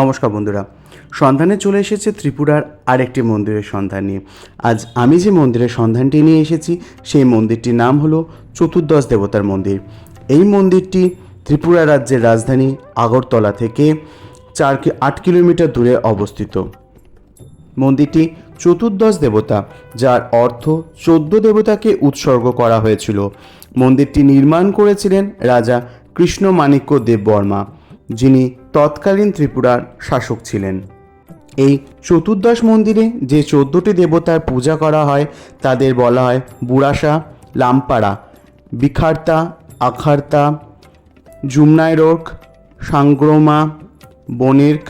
নমস্কার বন্ধুরা। সন্ধানে চলে এসেছে ত্রিপুরার আরেকটি মন্দিরের সন্ধান নিয়ে। আজ আমি যে মন্দিরের সন্ধানটি নিয়ে এসেছি, সেই মন্দিরটির নাম হলো চতুর্দশ দেবতার মন্দির। এই মন্দিরটি ত্রিপুরা রাজ্যের রাজধানী আগরতলা থেকে চার আট কিলোমিটার দূরে অবস্থিত। মন্দিরটি চতুর্দশ দেবতা, যার অর্থ চোদ্দ দেবতাকে উৎসর্গ করা হয়েছিল। মন্দিরটি নির্মাণ করেছিলেন রাজা কৃষ্ণ মাণিক্য দেব বর্মা যিনি তৎকালীন ত্রিপুরার শাসক ছিলেন। এই চতুর্দশ মন্দিরে যে চোদ্দটি দেবতার পূজা করা হয়, তাদের বলা হয় বুড়াসা লামপাড়া, বিখার্তা, আখার্তা জুমনাইরোক সাংগ্রমা বনির্ক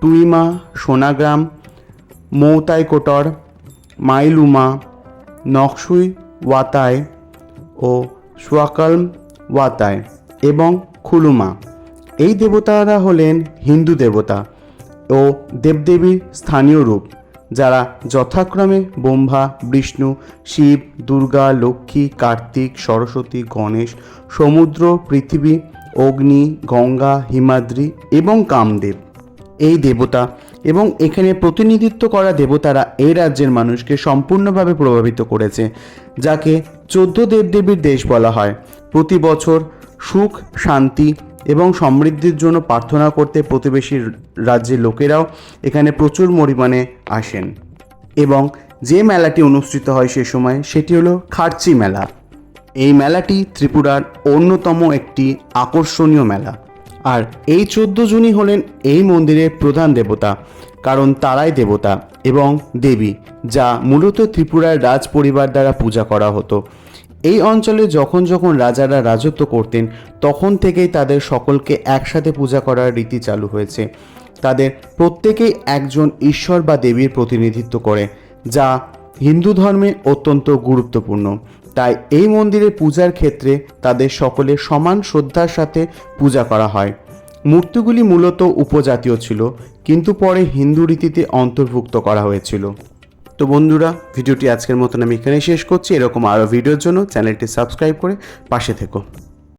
টুইমা সোনাগ্রাম মৌতাই কোটর মাইলুমা নকশুই ওয়াতায় ও সোয়াকালম ওয়াতায় এবং খুলুমা। এই দেবতারা হলেন হিন্দু দেবতা ও দেবদেবীর স্থানীয় রূপ, যারা যথাক্রমে ব্রহ্মা, বিষ্ণু, শিব, দুর্গা, লক্ষ্মী, কার্তিক, সরস্বতী, গণেশ, সমুদ্র, পৃথিবী, অগ্নি, গঙ্গা, হিমাদ্রি এবং কামদেব। এই দেবতা এবং এখানে প্রতিনিধিত্ব করা দেবতারা এই রাজ্যের মানুষকে সম্পূর্ণভাবে প্রভাবিত করেছে, যাকে চোদ্দ দেবদেবীর দেশ বলা হয়। প্রতি বছর সুখ, শান্তি এবং সমৃদ্ধির জন্য প্রার্থনা করতে প্রতিবেশী রাজ্যের লোকেরাও এখানে প্রচুর পরিমাণে আসেন। এবং যে মেলাটি অনুষ্ঠিত হয় সে সময় সেটি হলো খার্চি মেলা। এই মেলাটি ত্রিপুরার অন্যতম একটি আকর্ষণীয় মেলা। আর এই চোদ্দ জনই হলেন এই মন্দিরের প্রধান দেবতা, কারণ তারাই দেবতা এবং দেবী, যা মূলত ত্রিপুরার রাজ পরিবার দ্বারা পূজা করা হতো। এই অঞ্চলে যখন যখন রাজারা রাজত্ব করতেন, তখন থেকেই তাদের সকলকে একসাথে পূজা করার রীতি চালু হয়েছে। তাদের প্রত্যেকেই একজন ঈশ্বর বা দেবীর প্রতিনিধিত্ব করে, যা হিন্দু ধর্মে অত্যন্ত গুরুত্বপূর্ণ। তাই এই মন্দিরে পূজার ক্ষেত্রে তাদের সকলে সমান শ্রদ্ধার সাথে পূজা করা হয়। মূর্তিগুলি মূলত উপজাতীয় ছিল, কিন্তু পরে হিন্দু রীতিতে অন্তর্ভুক্ত করা হয়েছিল। তো বন্ধুরা, ভিডিওটি আজকের মতন আমি এখানে শেষ করছি। এরকম আরও ভিডিওর জন্য চ্যানেলটি সাবস্ক্রাইব করে পাশে থেকো।